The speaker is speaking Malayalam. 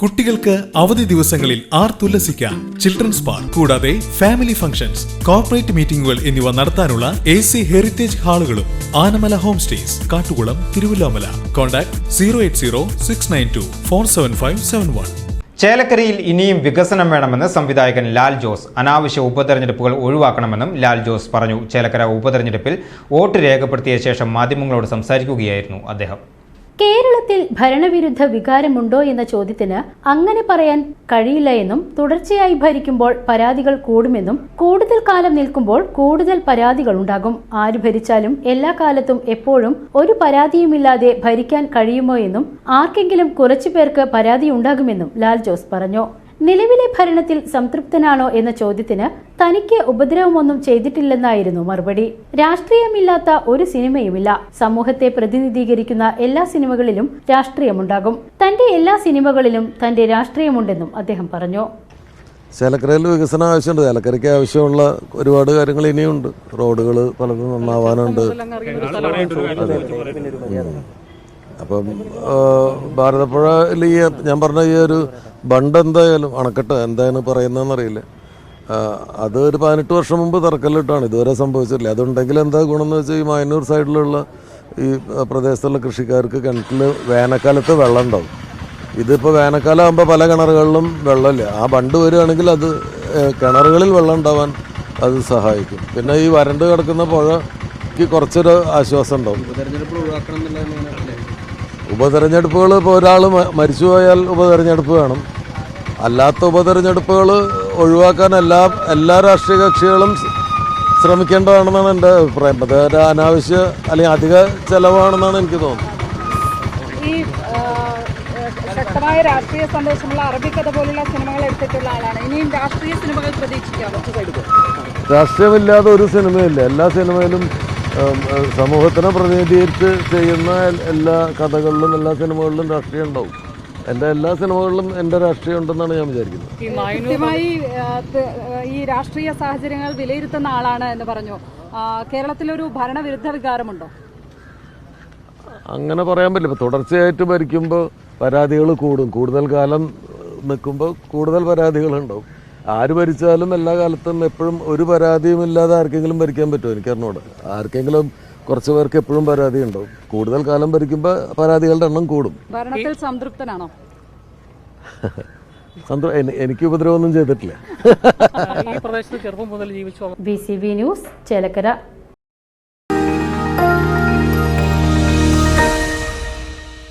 കുട്ടികൾക്ക് അവധി ദിവസങ്ങളിൽ ആർ ആർത്തുല്ലസിക്കാൻ ചിൽഡ്രൻസ് പാർക്ക് കൂടാതെ ഫാമിലി ഫംഗ്ഷൻസ് കോർപ്പറേറ്റ് മീറ്റിംഗുകൾ എന്നിവ നടത്താനുള്ള A C heritage ഹാളുകളും Anamala home stays Kattukulam Thiruvallomala. Contact zero eight zero six nine two four seven five seven one ചേലക്കരയിൽ ഇനിയും വികസനം വേണമെന്ന് സംവിധായകൻ ലാൽ ജോസ് അനാവശ്യ ഉപതെരഞ്ഞെടുപ്പുകൾ ഒഴിവാക്കണമെന്നും ലാൽ ജോസ് പറഞ്ഞു. ചേലക്കര ഉപതെരഞ്ഞെടുപ്പിൽ വോട്ട് രേഖപ്പെടുത്തിയ ശേഷം മാധ്യമങ്ങളോട് സംസാരിക്കുകയായിരുന്നു അദ്ദേഹം. കേരളത്തിൽ ഭരണവിരുദ്ധ വികാരമുണ്ടോ എന്ന ചോദ്യത്തിന് അങ്ങനെ പറയാൻ കഴിയില്ല എന്നും തുടർച്ചയായി ഭരിക്കുമ്പോൾ പരാതികൾ കൂടുമെന്നും കൂടുതൽ കാലം നിൽക്കുമ്പോൾ കൂടുതൽ പരാതികൾ ഉണ്ടാകും. ആര് ഭരിച്ചാലും എല്ലാ കാലത്തും എപ്പോഴും ഒരു പരാതിയുമില്ലാതെ ഭരിക്കാൻ കഴിയുമോ എന്നും ആർക്കെങ്കിലും കുറച്ചു പേർക്ക് പരാതി ഉണ്ടാകുമെന്നും ലാൽ ജോസ് പറഞ്ഞു. നിലവിലെ ഭരണത്തിൽ സംതൃപ്തനാണോ എന്ന ചോദ്യത്തിന് തനിക്ക് ഉപദ്രവമൊന്നും ചെയ്തിട്ടില്ലെന്നായിരുന്നു മറുപടി. രാഷ്ട്രീയമില്ലാത്ത ഒരു സിനിമയുമില്ല. സമൂഹത്തെ പ്രതിനിധീകരിക്കുന്ന എല്ലാ സിനിമകളിലും രാഷ്ട്രീയമുണ്ടാകും. തന്റെ എല്ലാ സിനിമകളിലും തന്റെ രാഷ്ട്രീയമുണ്ടെന്നും അദ്ദേഹം പറഞ്ഞു. ചേലക്കരയിൽ വികസനം ആവശ്യമുണ്ട്. ചേലക്കരയ്ക്ക് ആവശ്യമുള്ള ഒരുപാട് കാര്യങ്ങൾ ഇനിയുണ്ട്. റോഡുകൾ പലതും നന്നാവാനുണ്ട്. അപ്പം ഭാരതപ്പുഴയിൽ ഈ ഞാൻ പറഞ്ഞ ഈ ഒരു ബണ്ട് എന്തായാലും അണക്കെട്ട് എന്താണ് പറയുന്നതെന്നറിയില്ല. അത് ഒരു പതിനെട്ട് വർഷം മുമ്പ് തറക്കല്ലിട്ടാണ്. ഇതുവരെ സംഭവിച്ചിട്ടില്ല. അതുണ്ടെങ്കിൽ എന്താ ഗുണമെന്ന് വെച്ചാൽ ഈ മായന്നൂർ സൈഡിലുള്ള ഈ പ്രദേശത്തുള്ള കൃഷിക്കാർക്ക് കിണറ്റിൽ വേനൽക്കാലത്ത് വെള്ളം ഉണ്ടാവും. ഇതിപ്പോൾ വേനൽക്കാലം ആകുമ്പോൾ പല കിണറുകളിലും വെള്ളമില്ല. ആ ബണ്ട് വരികയാണെങ്കിൽ അത് കിണറുകളിൽ വെള്ളം ഉണ്ടാവാൻ അത് സഹായിക്കും. പിന്നെ ഈ വരണ്ട് കിടക്കുന്ന പുഴയ്ക്ക് കുറച്ചൊരു ആശ്വാസം ഉണ്ടാവും. ഉപതെരഞ്ഞെടുപ്പുകൾ ഇപ്പോൾ ഒരാൾ മരിച്ചു പോയാൽ ഉപതെരഞ്ഞെടുപ്പ് വേണം. അല്ലാത്ത ഉപതെരഞ്ഞെടുപ്പുകൾ ഒഴിവാക്കാൻ എല്ലാ എല്ലാ രാഷ്ട്രീയ കക്ഷികളും ശ്രമിക്കേണ്ടതാണെന്നാണ് എന്റെ അഭിപ്രായം. അത് ഒരു അനാവശ്യ അല്ലെങ്കിൽ അധിക ചെലവാണെന്നാണ് എനിക്ക് തോന്നുന്നത്. ഈ ആ, ശക്തമായ രാഷ്ട്രീയ സന്ദേശമുള്ള അറബിക്കഥ പോലുള്ള സിനിമകൾ എടുത്തിട്ടുള്ള ആളാണ്. ഇനിയും രാഷ്ട്രീയ സിനിമകൾ രാഷ്ട്രീയമില്ലാതെ ഒരു സിനിമയില്ല. എല്ലാ സിനിമയിലും സമൂഹത്തിനെ പ്രതിനിധീകരിച്ച് ചെയ്യുന്ന എല്ലാ കഥകളിലും എല്ലാ സിനിമകളിലും രാഷ്ട്രീയം ഉണ്ടാവും. എന്റെ എല്ലാ സിനിമകളിലും എന്റെ രാഷ്ട്രീയം ഉണ്ടെന്നാണ് ഞാൻ വിചാരിക്കുന്നത്. ഈ രാഷ്ട്രീയ സാഹചര്യങ്ങൾ വിലയിരുത്തുന്ന ആളാണ് എന്ന് പറഞ്ഞു. കേരളത്തിലൊരു ഭരണവിരുദ്ധ വികാരമുണ്ടോ? അങ്ങനെ പറയാൻ പറ്റില്ല. ഇപ്പൊ തുടർച്ചയായിട്ട് ഭരിക്കുമ്പോൾ പരാതികൾ കൂടും. കൂടുതൽ കാലം നിൽക്കുമ്പോൾ കൂടുതൽ പരാതികളുണ്ടാവും. ആര് ഭരിച്ചാലും എല്ലാ കാലത്തും എപ്പോഴും ഒരു പരാതിയും ഇല്ലാതെ ആർക്കെങ്കിലും ഭരിക്കാൻ പറ്റുമോ? എനിക്കറിഞ്ഞൂടെ ആർക്കെങ്കിലും കുറച്ച് പേർക്ക് എപ്പോഴും പരാതി ഉണ്ടാവും. കൂടുതൽ കാലം ഭരിക്കുമ്പോൾ പരാതികളുടെ എണ്ണം കൂടും. ഭരണത്തിൽ സംതൃപ്തനാണോ? എനിക്ക് ഉപദ്രവമൊന്നും ചെയ്തിട്ടില്ല. ഈ പ്രദേശത്ത് ചെറുപ്പം മുതൽ ജീവിച്ചു? B C B news Chelakkara.